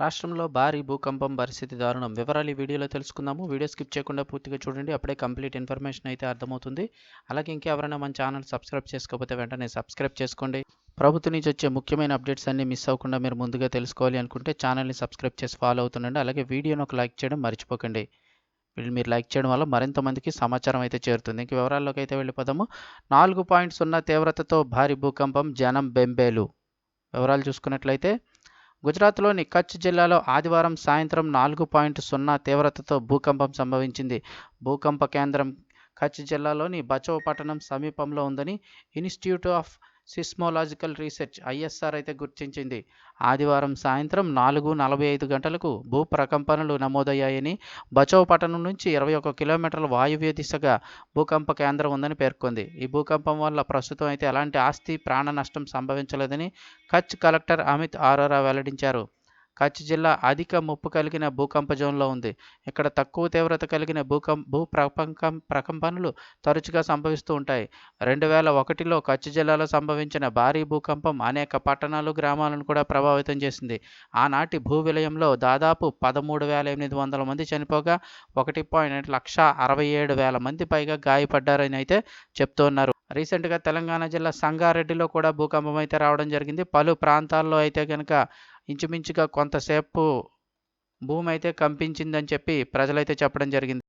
రాష్ట్రంలో భారీ భూకంపం పరిస్థితి దారుణం. వివరాలు ఈ వీడియోలో తెలుసుకుందాము. వీడియో స్కిప్ చేయకుండా పూర్తిగా చూడండి. అప్పుడే కంప్లీట్ ఇన్ఫర్మేషన్ అయితే అర్థమవుతుంది. అలాగే ఇంకెవరైనా మన ఛానల్ సబ్స్క్రైబ్ చేసుకోకపోతే వెంటనే సబ్స్క్రైబ్ చేసుకోండి. ప్రభుత్వం నుంచి వచ్చే ముఖ్యమైన అప్డేట్స్ అన్ని మిస్ అవ్వకుండా మీరు ముందుగా తెలుసుకోవాలి అనుకుంటే ఛానల్ని సబ్స్క్రైబ్ చేసి ఫాలో అవుతుండండి. అలాగే వీడియోను ఒక లైక్ చేయడం మర్చిపోకండి. వీళ్ళు మీరు లైక్ చేయడం వల్ల మరింత మందికి సమాచారం అయితే చేరుతుంది. ఇంక వివరాల్లోకి అయితే వెళ్ళిపోదాము. నాలుగు పాయింట్ సున్నా తీవ్రతతో భారీ భూకంపం జనం బెంబేలు. వివరాలు చూసుకున్నట్లయితే గుజరాత్లోని కచ్ జిల్లాలో ఆదివారం సాయంత్రం నాలుగు పాయింట్ సున్నా తీవ్రతతో భూకంపం సంభవించింది. భూకంప కేంద్రం కచ్ జిల్లాలోని బచో పట్టణం సమీపంలో ఉందని Institute of Seismological Research ISR అయితే గుర్తించింది. ఆదివారం సాయంత్రం నాలుగు నలభై ఐదు గంటలకు భూ ప్రకంపనలు నమోదయ్యాయని బచో పట్టణం నుంచి ఇరవై ఒక కిలోమీటర్ల వాయువ్య దిశగా భూకంప కేంద్రం ఉందని పేర్కొంది. ఈ భూకంపం వల్ల ప్రస్తుతం అయితే ఎలాంటి ఆస్తి ప్రాణ నష్టం సంభవించలేదని కచ్ కలెక్టర్ అమిత్ ఆరోరా వెల్లడించారు. కచ్ జిల్లా అధిక ముప్పు కలిగిన భూకంప జోన్లో ఉంది. ఇక్కడ తక్కువ తీవ్రత కలిగిన భూకం భూ ప్రకంపం ప్రకంపనలు తరచుగా సంభవిస్తూ ఉంటాయి. రెండు వేల ఒకటిలో కచ్ జిల్లాలో సంభవించిన భారీ భూకంపం అనేక పట్టణాలు గ్రామాలను కూడా ప్రభావితం చేసింది. ఆనాటి భూ విలయంలో దాదాపు పదమూడు వేల ఎనిమిది వందల మంది చనిపోగా ఒకటి పాయింట్ లక్ష అరవై ఏడు వేల మంది పైగా గాయపడ్డారని అయితే చెప్తున్నారు. రీసెంట్గా తెలంగాణ జిల్లా సంగారెడ్డిలో కూడా భూకంపం అయితే రావడం జరిగింది. పలు ప్రాంతాల్లో అయితే కనుక ఇంచుమించుగా కొంతసేపు భూమి అయితే కంపించిందని చెప్పి ప్రజలైతే చెప్పడం జరిగింది.